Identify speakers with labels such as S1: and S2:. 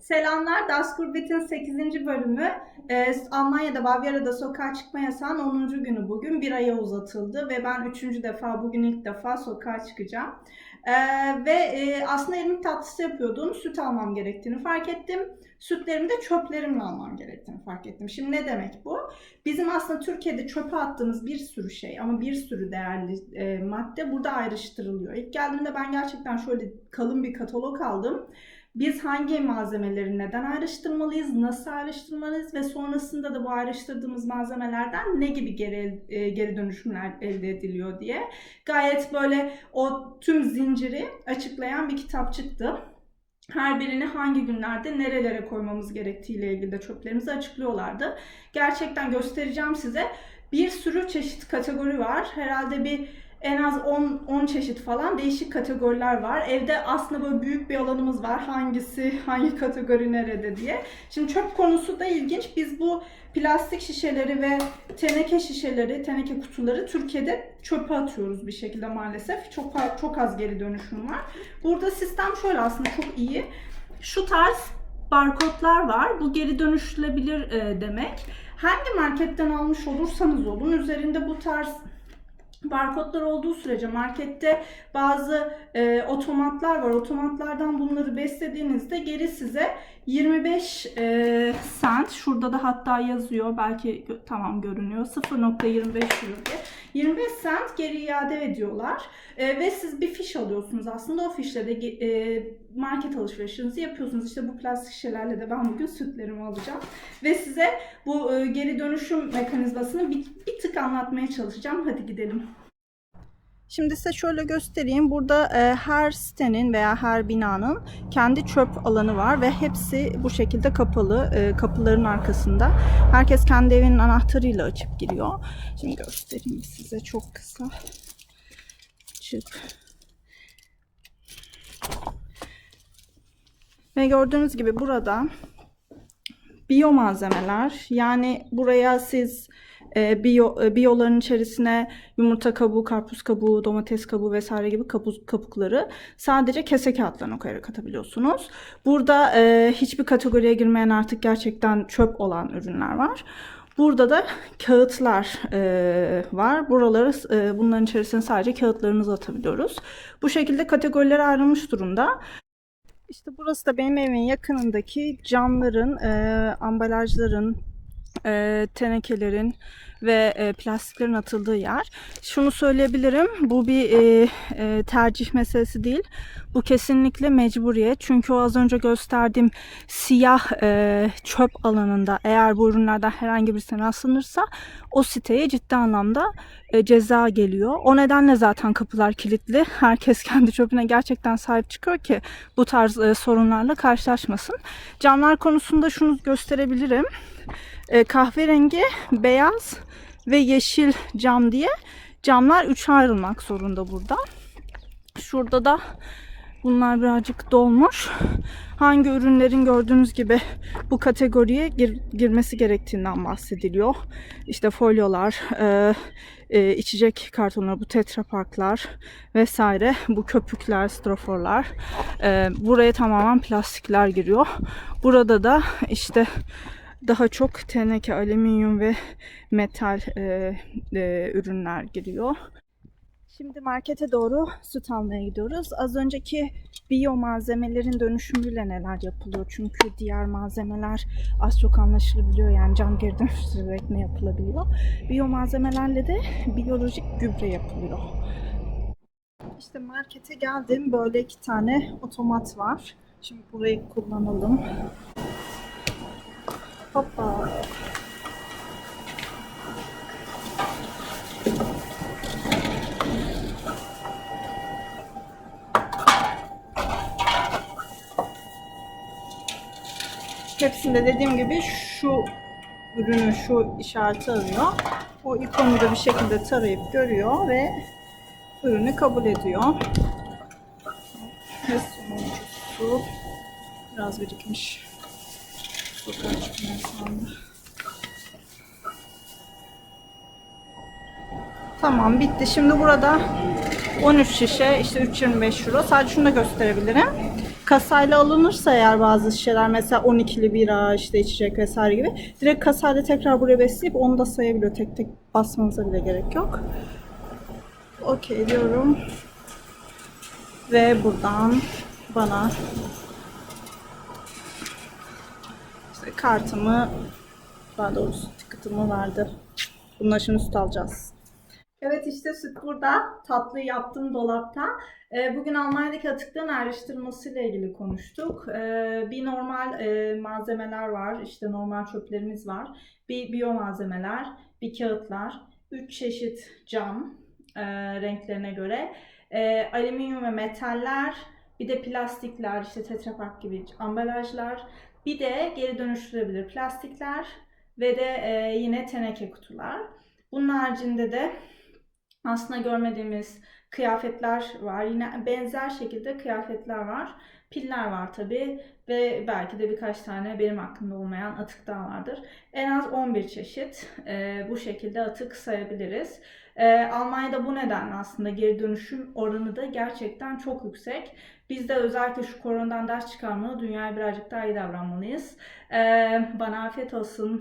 S1: Selamlar, Das Gurbet'in 8. bölümü. Ee, Almanya'da, Bavyera'da sokağa çıkma yasağının 10. günü bugün. Bir aya uzatıldı ve ben 3. defa, bugün ilk defa sokağa çıkacağım. Ee, ve e, aslında irmik tatlısı yapıyordum. Süt almam gerektiğini fark ettim. Sütlerimi de çöplerimle almam gerektiğini fark ettim. Şimdi ne demek bu? Bizim aslında Türkiye'de çöpe attığımız bir sürü şey ama bir sürü değerli e, madde burada ayrıştırılıyor. İlk geldiğimde ben gerçekten şöyle kalın bir katalog aldım. Biz hangi malzemeleri neden ayrıştırmalıyız, nasıl ayrıştırmalıyız ve sonrasında da bu ayrıştırdığımız malzemelerden ne gibi geri, e, geri dönüşümler elde ediliyor diye gayet böyle o tüm zinciri açıklayan bir kitap çıktı. Her birini hangi günlerde nerelere koymamız gerektiğiyle ilgili de çöplerimizi açıklıyorlardı. Gerçekten göstereceğim size. Bir sürü çeşit kategori var. Herhalde bir en az 10, 10 çeşit falan değişik kategoriler var. Evde aslında böyle büyük bir alanımız var. Hangisi, hangi kategori nerede diye. Şimdi çöp konusu da ilginç. Biz bu plastik şişeleri ve teneke şişeleri, teneke kutuları Türkiye'de çöpe atıyoruz bir şekilde maalesef. Çok çok az geri dönüşüm var. Burada sistem şöyle aslında çok iyi. Şu tarz barkodlar var. Bu geri dönüşülebilir e, demek. Hangi marketten almış olursanız olun üzerinde bu tarz barkodlar olduğu sürece markette bazı e, otomatlar var. Otomatlardan bunları beslediğinizde geri size 25 e, cent şurada da hatta yazıyor belki tamam görünüyor 0.25 euro diye 25 cent geri iade ediyorlar E, ve siz bir fiş alıyorsunuz aslında o fişle de e, market alışverişinizi yapıyorsunuz işte bu plastik şişelerle de ben bugün sütlerimi alacağım ve size bu e, geri dönüşüm mekanizmasını bir, bir tık anlatmaya çalışacağım hadi gidelim. Şimdi size şöyle göstereyim. Burada e, her sitenin veya her binanın kendi çöp alanı var ve hepsi bu şekilde kapalı. e, kapıların arkasında. Herkes kendi evinin anahtarıyla açıp giriyor. Şimdi göstereyim size çok kısa. Çık. Ve gördüğünüz gibi burada biyo malzemeler yani buraya siz e, biyo, biyoların içerisine yumurta kabuğu, karpuz kabuğu, domates kabuğu vesaire gibi kabuk, kabukları sadece kese kağıtlarına koyarak atabiliyorsunuz. Burada e, hiçbir kategoriye girmeyen artık gerçekten çöp olan ürünler var. Burada da kağıtlar e, var. Buraları e, bunların içerisine sadece kağıtlarınızı atabiliyoruz. Bu şekilde kategorilere ayrılmış durumda. İşte burası da benim evimin yakınındaki camların, e, ambalajların, tenekelerin ve e, plastiklerin atıldığı yer. Şunu söyleyebilirim, bu bir e, e, tercih meselesi değil. Bu kesinlikle mecburiyet. Çünkü o az önce gösterdiğim siyah e, çöp alanında eğer bu ürünlerden herhangi birisine rastlanırsa o siteye ciddi anlamda e, ceza geliyor. O nedenle zaten kapılar kilitli. Herkes kendi çöpüne gerçekten sahip çıkıyor ki bu tarz e, sorunlarla karşılaşmasın. Camlar konusunda şunu gösterebilirim. E, kahverengi, beyaz ve yeşil cam diye camlar üçe ayrılmak zorunda burada. Şurada da bunlar birazcık dolmuş. Hangi ürünlerin gördüğünüz gibi bu kategoriye gir- girmesi gerektiğinden bahsediliyor. İşte folyolar, e, e, içecek kartonları, bu tetraparklar vesaire, bu köpükler, stroforlar. E, buraya tamamen plastikler giriyor. Burada da işte daha çok teneke, alüminyum ve metal e, e, ürünler giriyor. Şimdi markete doğru süt almaya gidiyoruz. Az önceki biyo malzemelerin dönüşümüyle neler yapılıyor? Çünkü diğer malzemeler az çok anlaşılabiliyor. Yani cam geri dönüştürülerek ne yapılabiliyor? Biyo malzemelerle de biyolojik gübre yapılıyor. İşte markete geldim. Böyle iki tane otomat var. Şimdi burayı kullanalım. Hoppa. Hepsinde dediğim gibi şu ürünü, şu işareti arıyor. O ikonu da bir şekilde tarayıp görüyor ve ürünü kabul ediyor. Ve sonuncusu biraz birikmiş. Sokağa çıkmıyor şu anda. Tamam bitti. Şimdi burada 13 şişe işte 3.25 euro. Sadece şunu da gösterebilirim. kasayla alınırsa eğer bazı şişeler mesela 12'li bira işte içecek vesaire gibi direkt kasayla tekrar buraya besleyip onu da sayabiliyor. Tek tek basmanıza bile gerek yok. Okey diyorum. Ve buradan bana işte kartımı daha doğrusu ticket'ımı verdi. Bununla şimdi süt alacağız. Evet işte süt burada. Tatlı yaptım dolapta. Ee, Bugün Almanya'daki atıkların ayrıştırılması ile ilgili konuştuk. Ee, Bir normal e, malzemeler var. işte normal çöplerimiz var. Bir biyo malzemeler, bir kağıtlar, üç çeşit cam e, renklerine göre. E, alüminyum ve metaller, bir de plastikler, işte Tetra Pak gibi ambalajlar, bir de geri dönüştürülebilir plastikler ve de e, yine teneke kutular. Bunun haricinde de aslında görmediğimiz kıyafetler var. Yine benzer şekilde kıyafetler var. Piller var tabi ve belki de birkaç tane benim aklımda olmayan atık daha vardır. En az 11 çeşit e, bu şekilde atık sayabiliriz. E, Almanya'da bu nedenle aslında geri dönüşüm oranı da gerçekten çok yüksek. Biz de özellikle şu koronadan ders çıkarmalı, dünyaya birazcık daha iyi davranmalıyız. E, bana afiyet olsun.